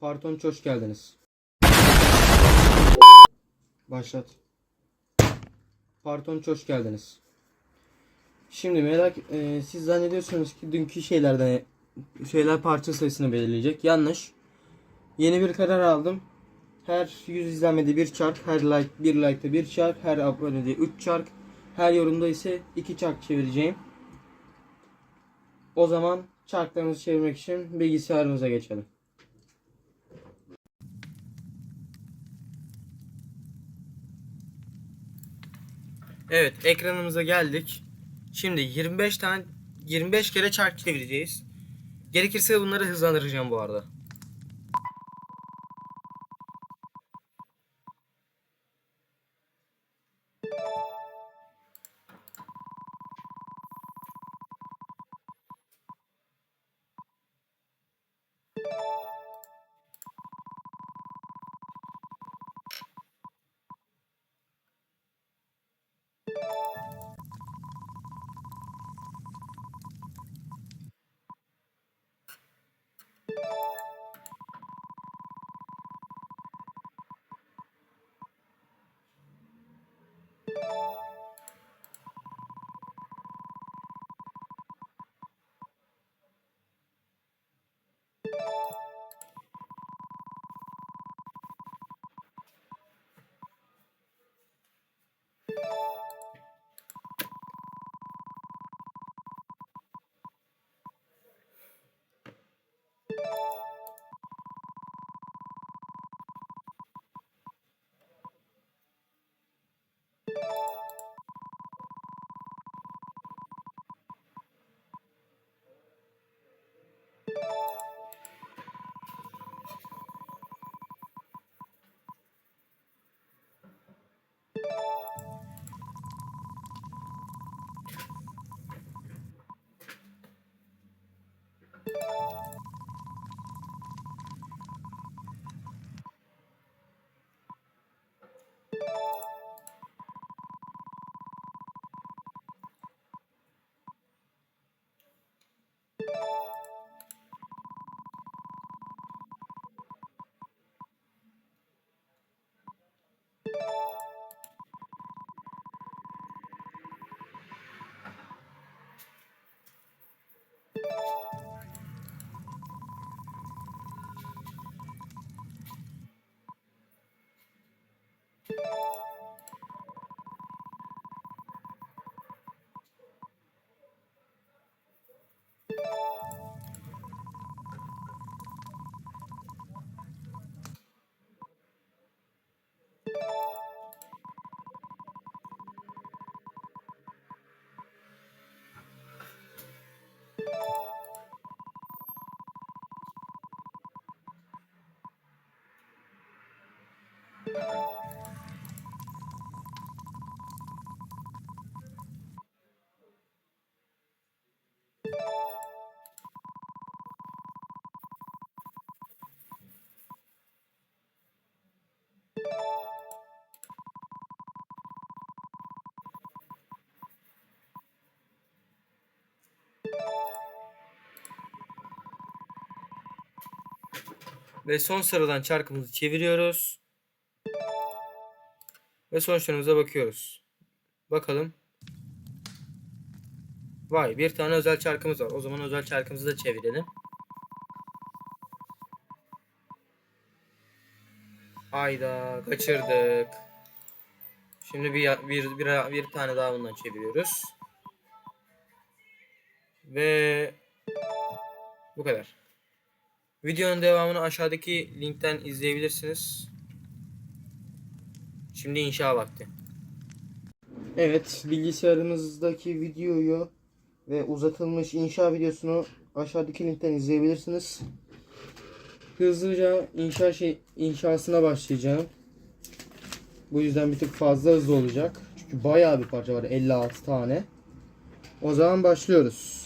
Parton hoş geldiniz. Başlat. Parton hoş geldiniz. Şimdi merak e, siz zannediyorsunuz ki dünkü şeylerden şeyler parça sayısını belirleyecek. Yanlış. Yeni bir karar aldım. Her 100 izlenmede bir çark, her like bir like'da bir çark, her abonede 3 çark, her yorumda ise 2 çark çevireceğim. O zaman çarklarımızı çevirmek için bilgisayarımıza geçelim. Evet, ekranımıza geldik. Şimdi 25 tane 25 kere çark çevireceğiz. Gerekirse bunları hızlandıracağım bu arada. Ve son sıradan çarkımızı çeviriyoruz. Ve sonuçlarımıza bakıyoruz. Bakalım. Vay bir tane özel çarkımız var. O zaman özel çarkımızı da çevirelim. Hayda kaçırdık. Şimdi bir, bir, bir, bir tane daha bundan çeviriyoruz. Ve bu kadar. Videonun devamını aşağıdaki linkten izleyebilirsiniz. Şimdi inşa vakti. Evet, bilgisayarımızdaki videoyu ve uzatılmış inşa videosunu aşağıdaki linkten izleyebilirsiniz. Hızlıca inşa şey inşasına başlayacağım. Bu yüzden bir tık fazla hızlı olacak. Çünkü bayağı bir parça var, 56 tane. O zaman başlıyoruz.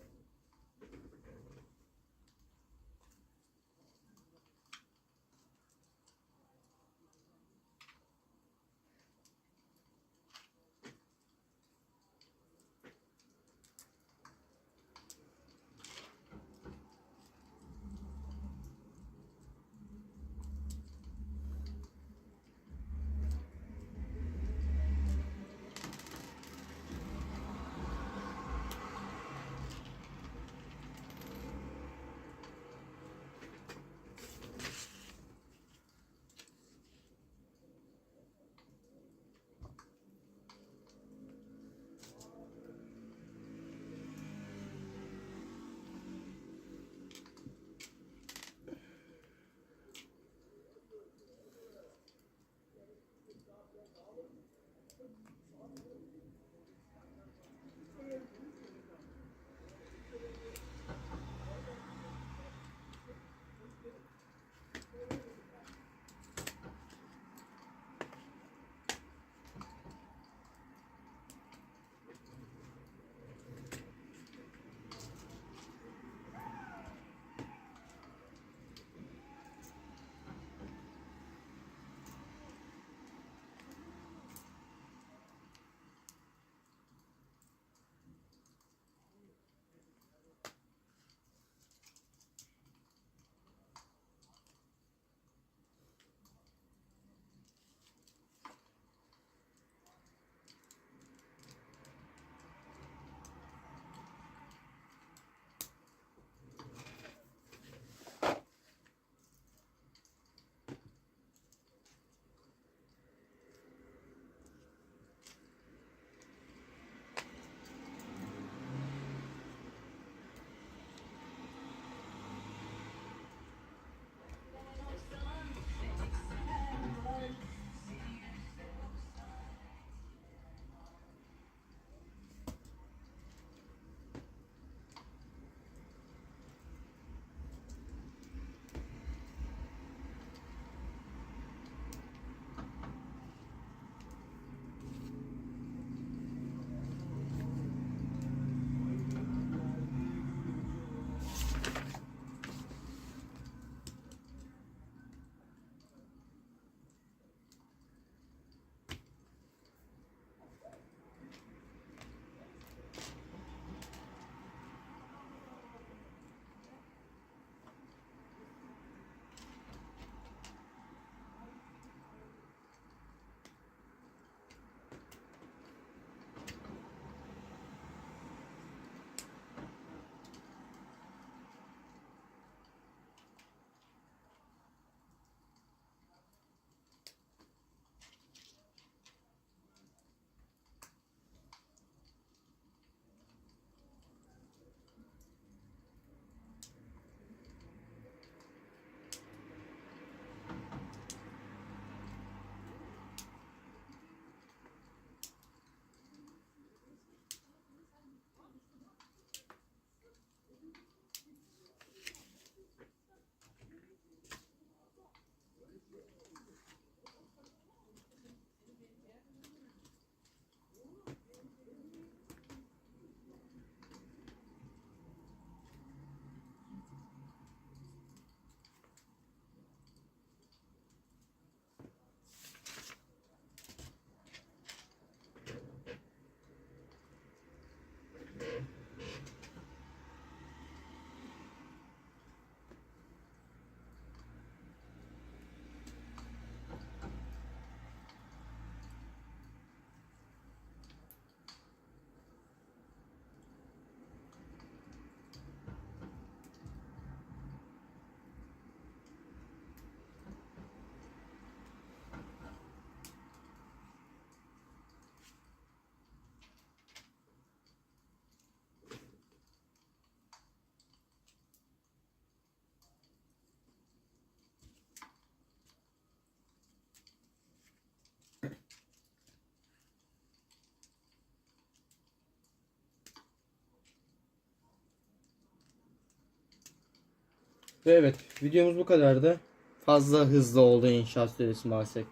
Ve evet videomuz bu kadardı. Fazla hızlı oldu inşaat süresi maalesef.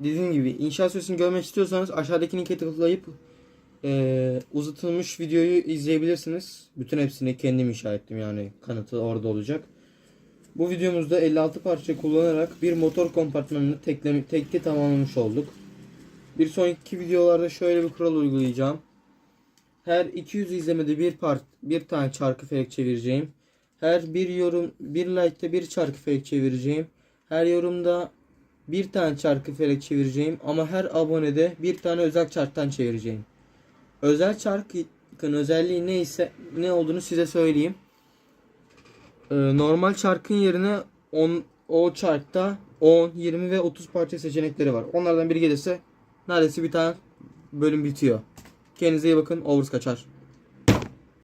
Dediğim gibi inşaat süresini görmek istiyorsanız aşağıdaki linke tıklayıp eee, uzatılmış videoyu izleyebilirsiniz. Bütün hepsini kendim inşa ettim yani kanıtı orada olacak. Bu videomuzda 56 parça kullanarak bir motor kompartmanını tekle, tekli tamamlamış olduk. Bir sonraki videolarda şöyle bir kural uygulayacağım. Her 200 izlemede bir part bir tane çarkı felek çevireceğim. Her bir yorum bir like'ta bir çarkı felek çevireceğim. Her yorumda bir tane çarkı felek çevireceğim ama her abonede bir tane özel çarktan çevireceğim. Özel çarkın özelliği neyse ne olduğunu size söyleyeyim. Ee, normal çarkın yerine on, o çarkta 10, 20 ve 30 parça seçenekleri var. Onlardan biri gelirse neredeyse bir tane bölüm bitiyor. Kendinize iyi bakın. Overs kaçar.